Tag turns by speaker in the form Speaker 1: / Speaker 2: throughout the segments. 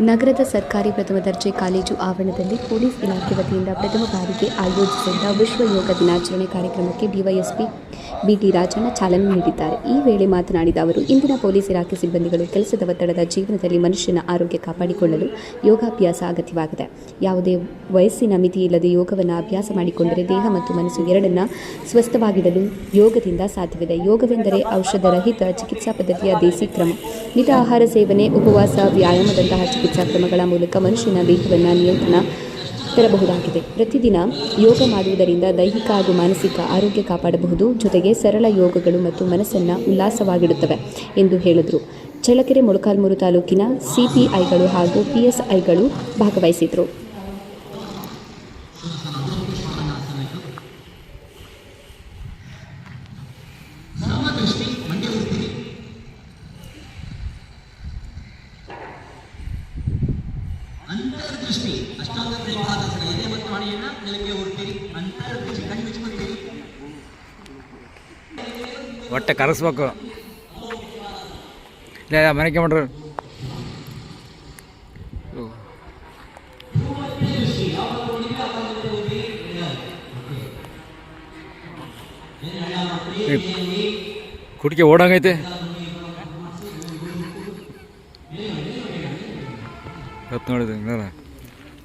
Speaker 1: ನಗರದ ಸರ್ಕಾರಿ ಪ್ರಥಮ ದರ್ಜೆ ಕಾಲೇಜು ಆವರಣದಲ್ಲಿ ಪೊಲೀಸ್ ಇಲಾಖೆ ವತಿಯಿಂದ ಪ್ರಥಮ ಬಾರಿಗೆ ಆಯೋಜಿಸಿದ್ದ ವಿಶ್ವ ಯೋಗ ದಿನಾಚರಣೆ ಕಾರ್ಯಕ್ರಮಕ್ಕೆ ಡಿವೈಎಸ್ಪಿ ಬಿಟಿ ರಾಜಣ್ಣ ಚಾಲನೆ ನೀಡಿದ್ದಾರೆ. ಈ ವೇಳೆ ಮಾತನಾಡಿದ ಅವರು, ಇಂದಿನ ಪೊಲೀಸ್ ಇಲಾಖೆ ಸಿಬ್ಬಂದಿಗಳು ಕೆಲಸದ ಒತ್ತಡದ ಜೀವನದಲ್ಲಿ ಮನುಷ್ಯನ ಆರೋಗ್ಯ ಕಾಪಾಡಿಕೊಳ್ಳಲು ಯೋಗಾಭ್ಯಾಸ ಅಗತ್ಯವಾಗಿದೆ. ಯಾವುದೇ ವಯಸ್ಸಿನ ಮಿತಿ ಇಲ್ಲದೆ ಯೋಗವನ್ನು ಅಭ್ಯಾಸ ಮಾಡಿಕೊಂಡರೆ ದೇಹ ಮತ್ತು ಮನಸ್ಸು ಎರಡನ್ನ ಸ್ವಸ್ಥವಾಗಿಡಲು ಯೋಗದಿಂದ ಸಾಧ್ಯವಿದೆ. ಯೋಗವೆಂದರೆ ಔಷಧರಹಿತ ಚಿಕಿತ್ಸಾ ಪದ್ಧತಿಯ ದೇಸಿ ಕ್ರಮ. ಮಿತ ಆಹಾರ ಸೇವನೆ, ಉಪವಾಸ, ವ್ಯಾಯಾಮದಂತಹ ಚಿಕಿತ್ಸಾ ಕ್ರಮಗಳ ಮೂಲಕ ಮನುಷ್ಯನ ದೇಹವನ್ನು ನಿಯಂತ್ರಣ ತರಬಹುದಾಗಿದೆ ಪ್ರತಿದಿನ ಯೋಗ ಮಾಡುವುದರಿಂದ ದೈಹಿಕ ಹಾಗೂ ಮಾನಸಿಕ ಆರೋಗ್ಯ ಕಾಪಾಡಬಹುದು. ಜೊತೆಗೆ ಸರಳ ಯೋಗಗಳು ಮತ್ತು ಮನಸ್ಸನ್ನು ಉಲ್ಲಾಸವಾಗಿಡುತ್ತವೆ ಎಂದು ಹೇಳಿದರು. ಚಳ್ಳಕೆರೆ ಮೊಳಕಾಲ್ಮೂರು ತಾಲೂಕಿನ ಸಿಪಿಐಗಳು ಹಾಗೂ ಪಿಎಸ್ಐಗಳು ಭಾಗವಹಿಸಿದರು.
Speaker 2: ಹಣೆಯನ್ನ ನೆಲಕ್ಕೆ ಮುಚ್ಚಿಕೊಂಡಿರಿ
Speaker 3: ಹೊಟ್ಟೆ ಕರಸ್ಬೇಕು. ಇಲ್ಲ ಮನೆಗೆ ಮಾಡ್ರಿ ಕುಟಿಕೆ ಓಡಂಗೈತೆ. ಹತ್ತು ನೋಡಿದೆ ನೋಡ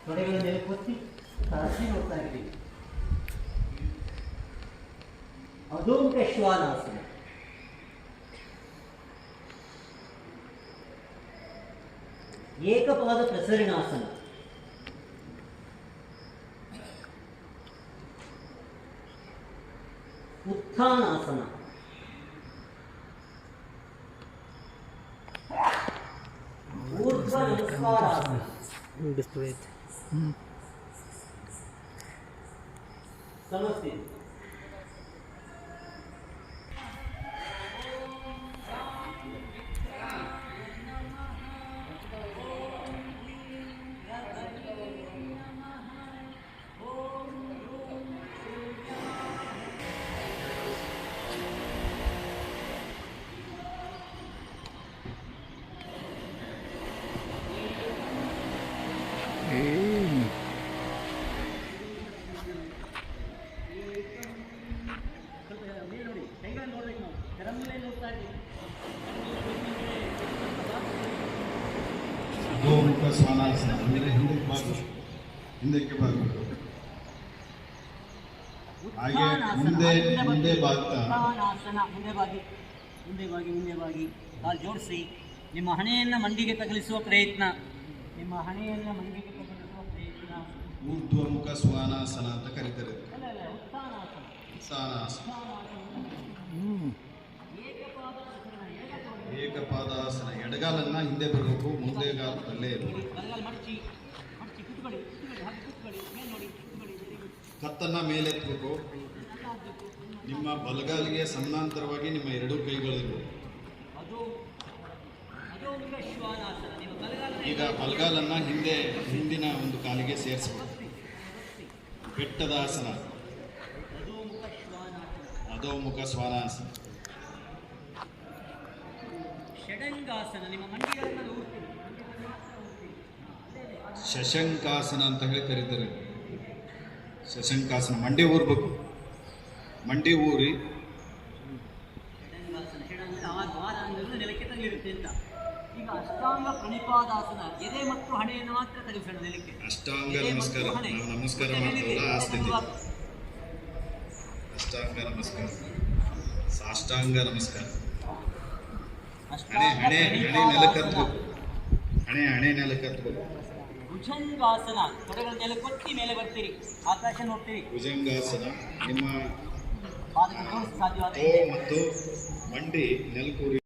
Speaker 3: ಸರಿ
Speaker 2: ತೊಡೆಗಳ ಮೇಲೆ ಕೊತ್ತಿ ತರಸಿ ನೋಡ್ತಾ ಇದ್ದೀವಿ ಅಧೋಮುಖ ಶ್ವಾನಾಸನ ಏಕಪಾದ ಪ್ರಸರಣಾಸನ ಉತ್ಥಾನಾಸನ 楽しい。
Speaker 4: ಗೋಮುಖ ಹಿಂದಕ್ಕೆ ಹಾಗೆ ಮುಂದೆ ಮುಂದೆ
Speaker 2: ಮುಂದೆ ಬಾಗಿ ಮುಂದೆ ಬಾಗಿ ಮುಂದೆ ಕಾಲು ಜೋಡಿಸಿ ನಿಮ್ಮ ಹಣೆಯನ್ನ ಮಂಡಿಗೆ ತಗಲಿಸುವ ಪ್ರಯತ್ನ ನಿಮ್ಮ ಹಣೆಯನ್ನ ಮಂಡಿಗೆ ತಗಲಿಸುವ ಪ್ರಯತ್ನ
Speaker 4: ಊರ್ಧ್ವಮುಖ ಸ್ವಾನಾಸನ ಅಂತ ಕರೀತಾರೆ ಇದಕ್ಕೆ.
Speaker 2: ಅಲ್ಲ ಅಲ್ಲ ಉತ್ಥಾನಾಸನ
Speaker 4: ಸ್ವಾನಾಸನ ಏಕಪಾದಾಸನ ಎಡಗಾಲನ್ನ ಹಿಂದೆ ಬರಬೇಕು ಮುಂದೆ ಗಾಲ ಅಲ್ಲೇ. ಕತ್ತನ್ನ ಮೇಲೆತ್ತಬೇಕು ನಿಮ್ಮ ಬಲಗಾಲಿಗೆ ಸಮಾನಾಂತರವಾಗಿ ನಿಮ್ಮ ಎರಡೂ ಕೈಗಳಿರಬೇಕು. ಈಗ ಬಲಗಾಲನ್ನ ಹಿಂದೆ ಹಿಂದಿನ ಒಂದು ಕಾಲಿಗೆ ಸೇರಿಸಬೇಕು. ಬೆಟ್ಟದ ಆಸನ
Speaker 2: ಅಧೋಮುಖ
Speaker 4: ಸ್ವಾನಾಸನ
Speaker 2: ಷಡಂಗಾಸನ ನಿಮ್ಮ ಮಂಡಿಗಳನ್ನು ಊರ್ತೀನಿ
Speaker 4: ಶಶಂಕಾಸನ ಅಂತ ಹೇಳಿ ಕರೀತಾರೆ. ಶಶಂಕಾಸನ ಮಂಡಿ ಊರ್ಬೇಕು ಮಂಡಿ ಊರಿ
Speaker 2: ಷಡಂಗಾಸನ ಷಡ ಆ ದ್ವಾರ ಅಂದರೆ ನೆಲಕ್ಕೆ ತಗಲಿರುತ್ತೆ ಅಂತ. ಈಗ ಅಷ್ಟಾಂಗ ಪ್ರಣಿಪಾದಾಸನ ಎದೆ ಮತ್ತು ಹಣೆಯನ್ನು ಮಾತ್ರ ತಗಲಿಸೋಣ ನೆಲಕ್ಕೆ.
Speaker 4: ಅಷ್ಟಾಂಗ ನಮಸ್ಕಾರ. ನಾವು ನಮಸ್ಕಾರ ಮಾಡ್ತೀವಲ್ಲ ಆ ಸ್ಥಿತಿ. ಅಷ್ಟಾಂಗ ನಮಸ್ಕಾರ. ಸಾಷ್ಟಾಂಗ ನಮಸ್ಕಾರ. ಹಣೆ ಹಣೆ ಹಣೆ
Speaker 2: ಪ್ರಣಿಪಾದಾಸನ.
Speaker 4: ನೆಲಕ್ಕೆ ಹಣೆ ಹಣೆ ನೆಲಕ್ಕೆ ಹತ್ಬೇಕು
Speaker 2: ಭುಜಂಗಾಸನ. ತೊಡೆಗಳ ಮೇಲೆ ಕೊತ್ತಿ ಮೇಲೆ ಬರ್ತೀರಿ. ಆಕಾಶ ನೋಡ್ತೀರಿ.
Speaker 4: ಭುಜಂಗಾಸನ ನಿಮ್ಮ
Speaker 2: ಜೋಡಿಸಿ ಸಾಧ್ಯವಾದ
Speaker 4: ಮತ್ತು ಮಂಡಿ ನೆಲಕೂರಿ